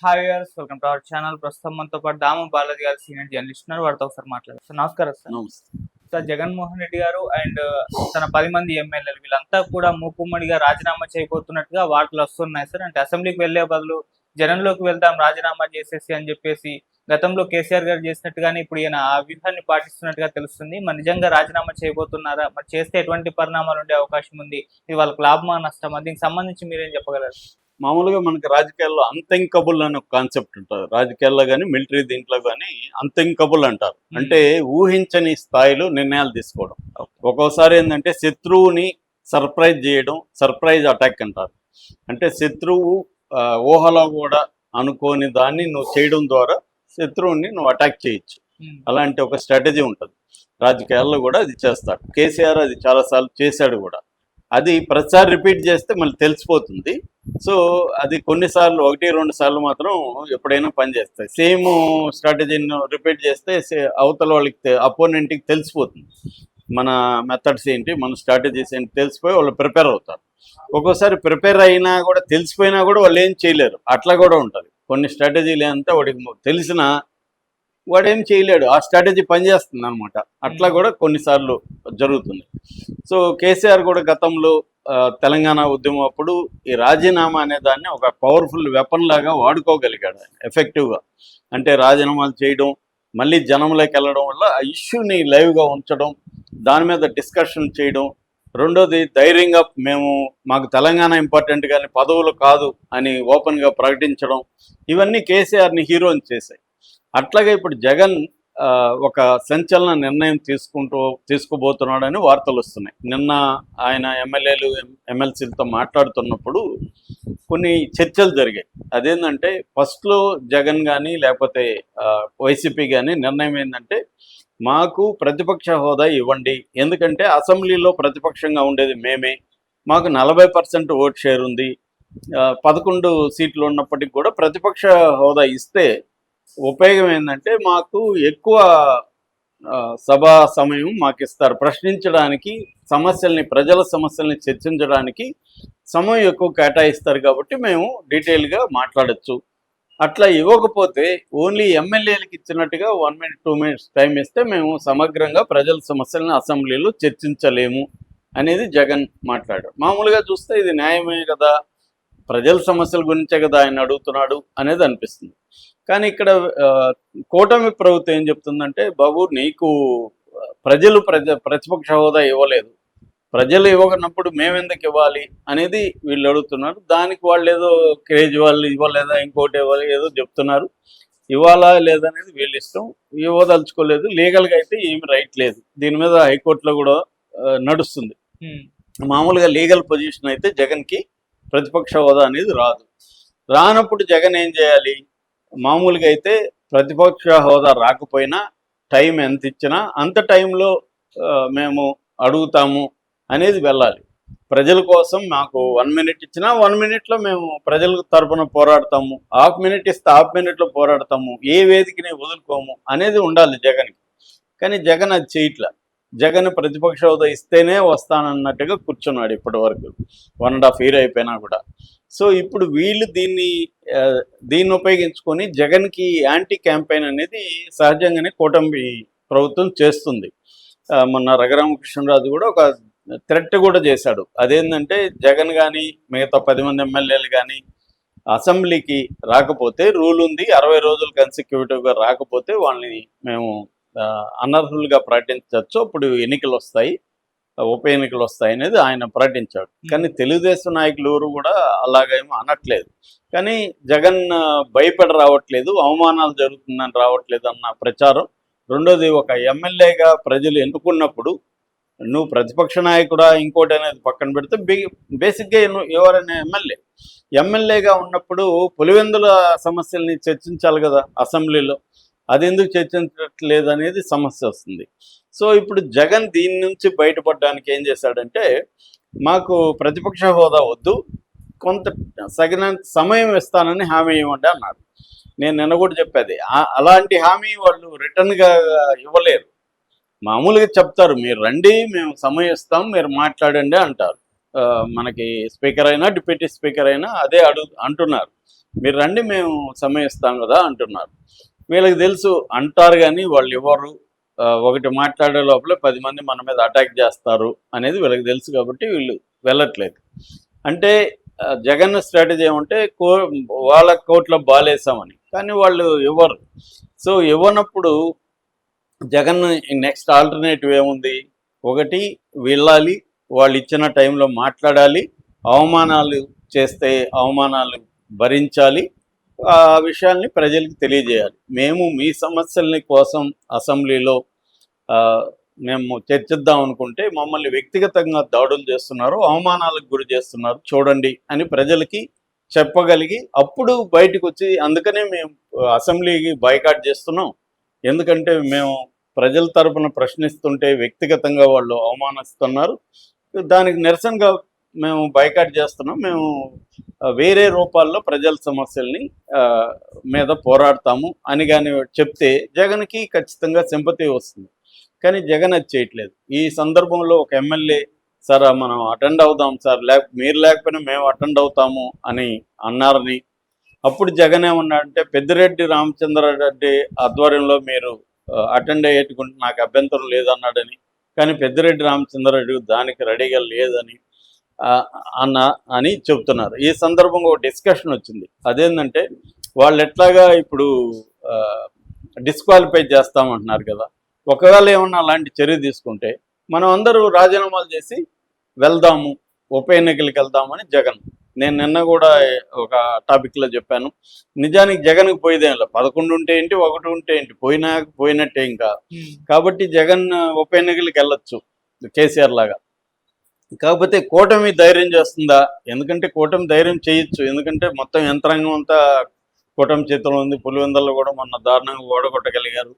Hi గారు welcome to our channel ప్రస్తుతం మనతో పాటు దామ బాలాజీ గారు సీనియర్ జర్నలిస్ట్ ఉన్నారు. వారితో ఒకసారి మాట్లాడారు సార్ నమస్కారం సార్. సార్ జగన్మోహన్ రెడ్డి గారు అండ్ తన పది మంది ఎమ్మెల్యేలు వీళ్ళంతా కూడా మూకుమ్మడిగా రాజీనామా చేయబోతున్నట్టుగా వార్తలు వస్తున్నాయి సార్. అంటే అసెంబ్లీకి వెళ్ళే బదులు జనంలోకి వెళ్దాం రాజీనామా చేసేసి అని చెప్పేసి గతంలో కేసీఆర్ గారు చేసినట్టుగానే ఇప్పుడు ఈయన ఆ వ్యూహాన్ని పాటిస్తున్నట్టుగా తెలుస్తుంది. మరి నిజంగా రాజీనామా చేయబోతున్నారా? మరి చేస్తే ఎటువంటి పరిణామాలు ఉండే అవకాశం ఉంది? ఇది వాళ్ళకి లాభమా నష్టమా? దీనికి సంబంధించి మీరేం చెప్పగలరు? మామూలుగా మనకి రాజకీయాల్లో అంతెంకబుల్ అనే ఒక కాన్సెప్ట్ ఉంటుంది. రాజకీయాల్లో కానీ మిలిటరీ దీంట్లో కానీ అంతెంకబుల్ అంటారు. అంటే ఊహించని స్థాయిలో నిర్ణయాలు తీసుకోవడం. ఒక్కోసారి ఏంటంటే శత్రువుని సర్ప్రైజ్ చేయడం సర్ప్రైజ్ అటాక్ అంటారు. అంటే శత్రువు ఊహలో కూడా అనుకోని దాన్ని నువ్వు చేయడం ద్వారా శత్రువుని నువ్వు అటాక్ చేయొచ్చు. అలాంటి ఒక స్ట్రాటజీ ఉంటుంది. రాజకీయాల్లో కూడా అది చేస్తాడు కేసీఆర్ అది చాలాసార్లు చేశాడు కూడా. అది ప్రతిసారి రిపీట్ చేస్తే మళ్ళీ తెలిసిపోతుంది. సో అది కొన్నిసార్లు ఒకటి రెండు సార్లు మాత్రం ఎప్పుడైనా పనిచేస్తాయి సేమ్ స్ట్రాటజీని రిపీట్ చేస్తే అవతల వాళ్ళకి అపోనెంట్కి తెలిసిపోతుంది. మన మెథడ్స్ ఏంటి మన స్ట్రాటజీస్ ఏంటి తెలిసిపోయి వాళ్ళు ప్రిపేర్ అవుతారు. ఒక్కోసారి ప్రిపేర్ అయినా కూడా తెలిసిపోయినా కూడా వాళ్ళు ఏం చేయలేరు. అట్లా కూడా ఉంటుంది. కొన్ని స్ట్రాటజీలు అంతా వాడికి తెలిసిన వాడు చేయలేడు. ఆ స్ట్రాటజీ పనిచేస్తుంది అనమాట అట్లా కూడా కొన్నిసార్లు జరుగుతుంది. సో కేసీఆర్ కూడా గతంలో తెలంగాణ ఉద్యమం అప్పుడు ఈ రాజీనామా అనే దాన్ని ఒక పవర్ఫుల్ వెపన్ లాగా వాడుకోగలిగాడు ఎఫెక్టివ్గా అంటే రాజీనామాలు చేయడం మళ్ళీ జనంలోకి వెళ్ళడం వల్ల ఆ ఇష్యూని లైవ్గా ఉంచడం దాని మీద డిస్కషన్ చేయడం రెండోది ధైర్యంగా మేము మాకు తెలంగాణ ఇంపార్టెంట్ కానీ పదవులు కాదు అని ఓపెన్గా ప్రకటించడం ఇవన్నీ కేసీఆర్ని హీరోని చేశాయి. అట్లాగే ఇప్పుడు జగన్ ఒక సంచలన నిర్ణయం తీసుకుంటూ తీసుకుపోతున్నాడని వార్తలు వస్తున్నాయి. నిన్న ఆయన ఎమ్మెల్యేలు ఎమ్మెల్సీలతో మాట్లాడుతున్నప్పుడు కొన్ని చర్చలు జరిగాయి. అదేంటంటే ఫస్ట్లో జగన్ కానీ లేకపోతే వైసీపీ కానీ నిర్ణయం ఏంటంటే మాకు ప్రతిపక్ష హోదా ఇవ్వండి. ఎందుకంటే అసెంబ్లీలో ప్రతిపక్షంగా ఉండేది మేమే. మాకు నలభై పర్సెంట్ ఓట్ షేర్ ఉంది. పదకొండు సీట్లు ఉన్నప్పటికీ కూడా ప్రతిపక్ష హోదా ఇస్తే ఉపయోగం ఏంటంటే మాకు ఎక్కువ సభా సమయం మాకు ఇస్తారు. ప్రశ్నించడానికి సమస్యల్ని ప్రజల సమస్యల్ని చర్చించడానికి సమయం ఎక్కువ కేటాయిస్తారు కాబట్టి మేము డీటెయిల్గా మాట్లాడచ్చు. అట్లా ఇవ్వకపోతే ఓన్లీ ఎమ్మెల్యేలకు ఇచ్చినట్టుగా one minute two minutes time ఇస్తే మేము సమగ్రంగా ప్రజల సమస్యలను అసెంబ్లీలో చర్చించలేము అనేది జగన్ మాట్లాడాడు మామూలుగా చూస్తే ఇది న్యాయమే కదా ప్రజల సమస్యల గురించే కదా ఆయన అడుగుతున్నాడు అనేది అనిపిస్తుంది. కానీ ఇక్కడ కూటమి ప్రభుత్వం ఏం చెప్తుందంటే బాబు నీకు ప్రజలు ప్రజ ప్రతిపక్ష హోదా ఇవ్వలేదు. ప్రజలు ఇవ్వనప్పుడు మేమెందుకు ఇవ్వాలి అనేది వీళ్ళు అడుగుతున్నారు. దానికి వాళ్ళు ఏదో క్రేజ్ వాళ్ళు ఇవ్వలేదా ఇంకోటి ఇవ్వాలి ఏదో చెప్తున్నారు. ఇవ్వాలా లేదనేది వీళ్ళ ఇష్టం. ఇవ్వదలుచుకోలేదు. లీగల్గా అయితే ఏమి రైట్ లేదు. దీని మీద హైకోర్టులో కూడా నడుస్తుంది. మామూలుగా లీగల్ పొజిషన్ అయితే జగన్కి ప్రతిపక్ష హోదా అనేది రాదు. రానప్పుడు జగన్ ఏం చేయాలి? మామూలుగా అయితే ప్రతిపక్ష హోదా రాకపోయినా టైం ఎంత ఇచ్చినా అంత టైంలో మేము అడుగుతాము అనేది వెళ్ళాలి. ప్రజల కోసం మాకు వన్ మినిట్ ఇచ్చినా వన్ మినిట్లో మేము ప్రజల తరపున పోరాడతాము. హాఫ్ మినిట్ ఇస్తే హాఫ్ మినిట్లో పోరాడతాము. ఏ వేదికని వదులుకోము అనేది ఉండాలి జగన్కి. కానీ జగన్ అది చేయట్లేదు జగన్ ప్రతిపక్ష హోదా ఇస్తేనే వస్తానన్నట్టుగా కూర్చున్నాడు ఇప్పటి వరకు. వన్ అండ్ హాఫ్ ఇయర్ అయిపోయినా కూడా. సో ఇప్పుడు వీళ్ళు దీన్ని దీన్ని ఉపయోగించుకొని జగన్కి యాంటీ క్యాంపెయిన్ అనేది సహజంగానే కూటమి ప్రభుత్వం చేస్తుంది. మొన్న రఘురామకృష్ణరాజు కూడా ఒక థ్రెట్ కూడా చేశాడు. అదేంటంటే జగన్ కానీ మిగతా పది మంది ఎమ్మెల్యేలు కానీ అసెంబ్లీకి రాకపోతే రూల్ ఉంది. అరవై రోజులు కన్సిక్యూటివ్గా రాకపోతే వాళ్ళని మేము అనర్హులుగా ప్రకటించవచ్చు అప్పుడు ఎన్నికలు వస్తాయి ఉప ఎన్నికలు వస్తాయి అనేది ఆయన ప్రకటించాడు. కానీ తెలుగుదేశం నాయకులు ఎవరు కూడా అలాగేమో అనట్లేదు. కానీ జగన్ భయపడి రావట్లేదు అవమానాలు జరుగుతుందని రావట్లేదు అన్న ప్రచారం. రెండోది ఒక ఎమ్మెల్యేగా ప్రజలు ఎన్నుకున్నప్పుడు నువ్వు ప్రతిపక్ష నాయకుడా ఇంకోటి అనేది పక్కన పెడితే బేసిక్గా ఎవరైనా ఎమ్మెల్యే. ఎమ్మెల్యేగా ఉన్నప్పుడు పులివెందుల సమస్యల్ని చర్చించాలి కదా అసెంబ్లీలో. అది ఎందుకు చర్చించట్లేదు అనేది సమస్య వస్తుంది. సో ఇప్పుడు జగన్ దీని నుంచి బయటపడడానికి ఏం చేశాడంటే మాకు ప్రతిపక్ష హోదా వద్దు కొంత సగినంత సమయం ఇస్తానని హామీ ఇవ్వండి అన్నాడు నేను నిన్న కూడా చెప్పేది అలాంటి హామీ వాళ్ళు రిటర్న్గా ఇవ్వలేరు. మామూలుగా చెప్తారు మీరు రండి మేము సమయం ఇస్తాం మీరు మాట్లాడండి అంటారు. మనకి స్పీకర్ అయినా డిప్యూటీ స్పీకర్ అయినా అదే అడుగు అంటున్నారు. మీరు రండి మేము సమయం ఇస్తాం కదా అంటున్నారు. వీళ్ళకి తెలుసు అంటారు కానీ వాళ్ళు ఎవరు? ఒకటి మాట్లాడే లోపల పది మంది మన మీద అటాక్ చేస్తారు అనేది వీళ్ళకి తెలుసు కాబట్టి వీళ్ళు వెళ్ళట్లేదు. అంటే జగన్ స్ట్రాటజీ ఏమంటే కో వాళ్ళ కోట్లో బాలేసామని. కానీ వాళ్ళు ఇవ్వరు సో ఇవ్వనప్పుడు జగన్ నెక్స్ట్ ఆల్టర్నేటివ్ ఏముంది? ఒకటి వెళ్ళాలి వాళ్ళు ఇచ్చిన టైంలో మాట్లాడాలి అవమానాలు చేస్తే అవమానాలు భరించాలి ఆ విషయాల్ని ప్రజలకు తెలియజేయాలి. మేము మీ సమస్యల్ని కోసం అసెంబ్లీలో మేము చర్చిద్దాం అనుకుంటే మమ్మల్ని వ్యక్తిగతంగా దాడులు చేస్తున్నారు అవమానాలకు గురి చేస్తున్నారు చూడండి అని ప్రజలకి చెప్పగలిగి అప్పుడు బయటకు వచ్చి అందుకనే మేము అసెంబ్లీకి బైకాట్ చేస్తున్నాం. ఎందుకంటే మేము ప్రజల తరపున ప్రశ్నిస్తుంటే వ్యక్తిగతంగా వాళ్ళు అవమానిస్తున్నారు. దానికి నిరసనగా మేము బైకాట్ చేస్తున్నాం. మేము వేరే రూపాల్లో ప్రజల సమస్యల్ని మీద పోరాడతాము అని కానీ చెప్తే జగన్కి ఖచ్చితంగా సింపతి వస్తుంది. కానీ జగన్ అది చేయట్లేదు. ఈ సందర్భంలో ఒక ఎమ్మెల్యే సార్ మనం అటెండ్ అవుదాం సార్ లేక మీరు లేకపోయినా మేము అటెండ్ అవుతాము అని అన్నారని. అప్పుడు జగన్ ఏమన్నాడంటే పెద్దిరెడ్డి రామచంద్రారెడ్డి ఆధ్వర్యంలో మీరు అటెండ్ అయ్యేట్టుకుంటే నాకు అభ్యంతరం లేదన్నాడని. కానీ పెద్దిరెడ్డి రామచంద్రారెడ్డి దానికి రెడీగా లేదని అన్న అని చెప్తున్నారు ఈ సందర్భంగా ఒక డిస్కషన్ వచ్చింది. అదేంటంటే వాళ్ళు ఎట్లాగా ఇప్పుడు డిస్క్వాలిఫై చేస్తామంటున్నారు కదా. ఒకవేళ ఏమన్నా అలాంటి చర్య తీసుకుంటే మనం అందరూ రాజీనామాలు చేసి వెళ్దాము ఉప ఎన్నికలకు వెళ్దామని జగన్. నేను నిన్న కూడా ఒక టాపిక్లో చెప్పాను. నిజానికి జగన్కి పోయేదేం లేదు. పదకొండు ఉంటే ఏంటి ఒకటి ఉంటే ఏంటి పోయినా పోయినట్టే ఇంకా. కాబట్టి జగన్ ఉప ఎన్నికలకు వెళ్ళొచ్చు కేసీఆర్ లాగా. కాకపోతే కూటమి ధైర్యం చేస్తుందా? ఎందుకంటే కూటమి ధైర్యం చేయొచ్చు. ఎందుకంటే మొత్తం యంత్రాంగం అంతా కూటమి చేతిలో ఉంది. పులివెందల్లో కూడా మొన్న దారుణంగా ఓడగొట్టగలిగారు.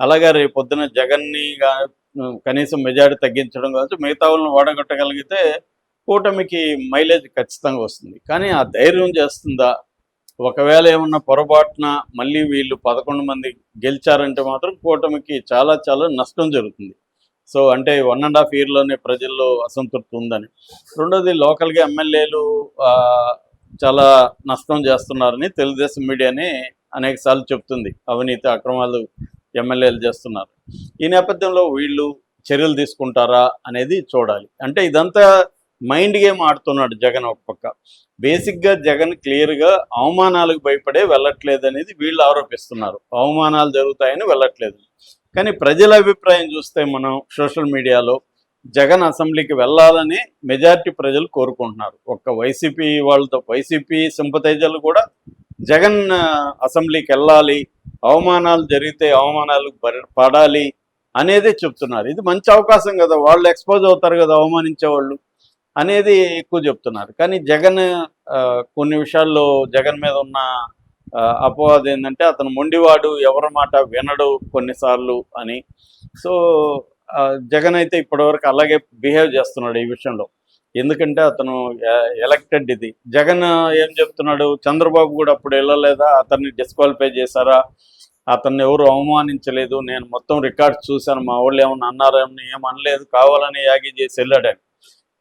అలాగే రేపు పొద్దున జగన్ని కనీసం మెజారిటీ తగ్గించడం కావచ్చు మిగతా వాళ్ళని ఓడగొట్టగలిగితే కూటమికి మైలేజ్ ఖచ్చితంగా వస్తుంది. కానీ ఆ ధైర్యం చేస్తుందా? ఒకవేళ ఏమన్నా పొరపాటున మళ్ళీ వీళ్ళు పదకొండు మంది గెలిచారంటే మాత్రం కూటమికి చాలా చాలా నష్టం జరుగుతుంది. సో అంటే వన్ అండ్ హాఫ్ ఇయర్లోనే ప్రజల్లో అసంతృప్తి ఉందని. రెండోది లోకల్గా ఎమ్మెల్యేలు చాలా నష్టం చేస్తున్నారని తెలుగుదేశం మీడియాని అనేక సార్లు చెప్తుంది. అవినీతి అక్రమాలు ఎమ్మెల్యేలు చేస్తున్నారు. ఈ నేపథ్యంలో వీళ్ళు చర్యలు తీసుకుంటారా అనేది చూడాలి. అంటే ఇదంతా మైండ్ గేమ్ ఆడుతున్నాడు జగన్ ఒక పక్క. బేసిక్గా జగన్ క్లియర్గా అవమానాలకు భయపడే వెళ్ళట్లేదు అనేది వీళ్ళు ఆరోపిస్తున్నారు. అవమానాలు జరుగుతాయని వెళ్ళట్లేదు. కానీ ప్రజల అభిప్రాయం చూస్తే మనం సోషల్ మీడియాలో జగన్ అసెంబ్లీకి వెళ్ళాలని మెజారిటీ ప్రజలు కోరుకుంటున్నారు. ఒక్క వైసీపీ వాళ్ళతో వైసీపీ సింపతైజర్లు కూడా జగన్ అసెంబ్లీకి వెళ్ళాలి అవమానాలు జరిగితే అవమానాలు పడాలి అనేది చెప్తున్నారు. ఇది మంచి అవకాశం కదా వాళ్ళు ఎక్స్పోజ్ అవుతారు కదా అవమానించే వాళ్ళు అనేది ఎక్కువ చెప్తున్నారు. కానీ జగన్ కొన్ని విషయాల్లో జగన్ మీద ఉన్న అపవాదం ఏంటంటే అతను మొండివాడు ఎవరి మాట వినడు కొన్నిసార్లు అని. సో జగన్ అయితే ఇప్పటివరకు అలాగే బిహేవ్ చేస్తున్నాడు ఈ విషయంలో. ఎందుకంటే అతను ఎలక్టెడ్ ఇది. జగన్ ఏం చెప్తున్నాడు? చంద్రబాబు కూడా అప్పుడు వెళ్ళలేదా? అతన్ని డిస్క్వాలిఫై చేశారా? అతన్ని ఎవరు అవమానించలేదు? నేను మొత్తం రికార్డ్స్ చూశాను. మా వాళ్ళు ఏమన్నా అన్నారేమని ఏం అనలేదు కావాలని యాగి చేసి వెళ్ళాడని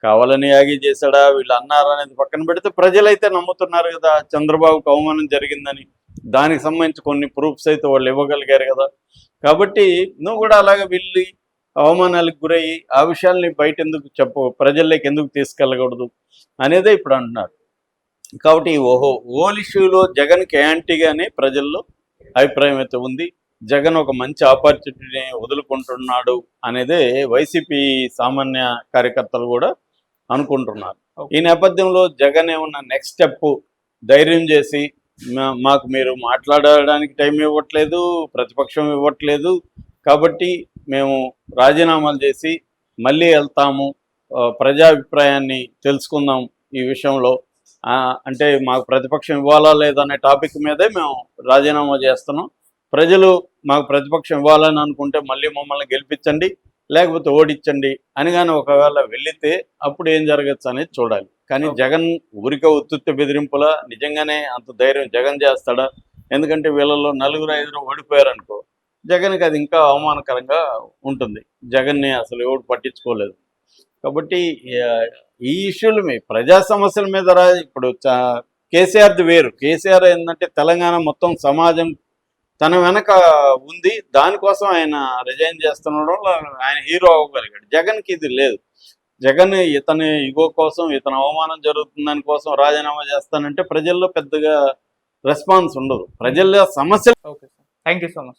కావాలని యాగి చేశాడా వీళ్ళు అన్నారనేది పక్కన పెడితే ప్రజలైతే నమ్ముతున్నారు కదా చంద్రబాబుకు అవమానం జరిగిందని. దానికి సంబంధించి కొన్ని ప్రూఫ్స్ అయితే వాళ్ళు ఇవ్వగలిగారు కదా. కాబట్టి నువ్వు కూడా అలాగే వెళ్ళి అవమానాలకు గురయ్యి ఆ విషయాల్ని బయట ఎందుకు చెప్పు ప్రజల్లోకి ఎందుకు తీసుకెళ్ళకూడదు అనేదే ఇప్పుడు అంటున్నారు. కాబట్టి ఓహో ఓల్ ఇష్యూలో జగన్కి యాంటీగానే ప్రజల్లో అభిప్రాయం అయితే ఉంది. జగన్ ఒక మంచి ఆపర్చునిటీని వదులుకుంటున్నాడు అనేదే వైసీపీ సామాన్య కార్యకర్తలు కూడా అనుకుంటున్నారు. ఈ నేపథ్యంలో జగన్ ఏమన్నా నెక్స్ట్ స్టెప్ ధైర్యం చేసి మాకు మీరు మాట్లాడడానికి టైం ఇవ్వట్లేదు ప్రతిపక్షం ఇవ్వట్లేదు కాబట్టి మేము రాజీనామాలు చేసి మళ్ళీ వెళ్తాము. ఆ, ప్రజాభిప్రాయాన్ని తెలుసుకుందాం ఈ విషయంలో. అంటే మాకు ప్రతిపక్షం ఇవ్వాలా లేదనే టాపిక్ మీదే మేము రాజీనామా చేస్తున్నాం. ప్రజలు మాకు ప్రతిపక్షం ఇవ్వాలని అనుకుంటే మళ్ళీ మమ్మల్ని గెలిపించండి. లేకపోతే ఓడించండి అని కానీ ఒకవేళ వెళితే అప్పుడు ఏం జరగచ్చు అనేది చూడాలి. కానీ జగన్ ఊరికే ఉత్తుత్తి బెదిరింపులా నిజంగానే అంత ధైర్యం జగన్ చేస్తాడా? ఎందుకంటే వీళ్ళలో నలుగురు ఐదుగురు ఓడిపోయారు అనుకో జగన్కి అది ఇంకా అవమానకరంగా ఉంటుంది. జగన్ని అసలు ఎవడు పట్టించుకోలేదు. కాబట్టి ఈ ఇష్యూల మీద ప్రజా సమస్యల మీద రా ఇప్పుడు కేసీఆర్ది వేరు. కేసీఆర్ ఏంటంటే తెలంగాణ మొత్తం సమాజం తన వెనక ఉంది. దానికోసం ఆయన రిజైన్ చేస్తుండడం ఆయన హీరో అవ్వగలిగాడు. జగన్కి ఇది లేదు. జగన్ ఇతని ఇగో కోసం ఇతని అవమానం జరుగుతుందని కోసం రాజీనామా చేస్తానంటే ప్రజల్లో పెద్దగా రెస్పాన్స్ ఉండదు. ప్రజల్లో సమస్య okay sir thank you so much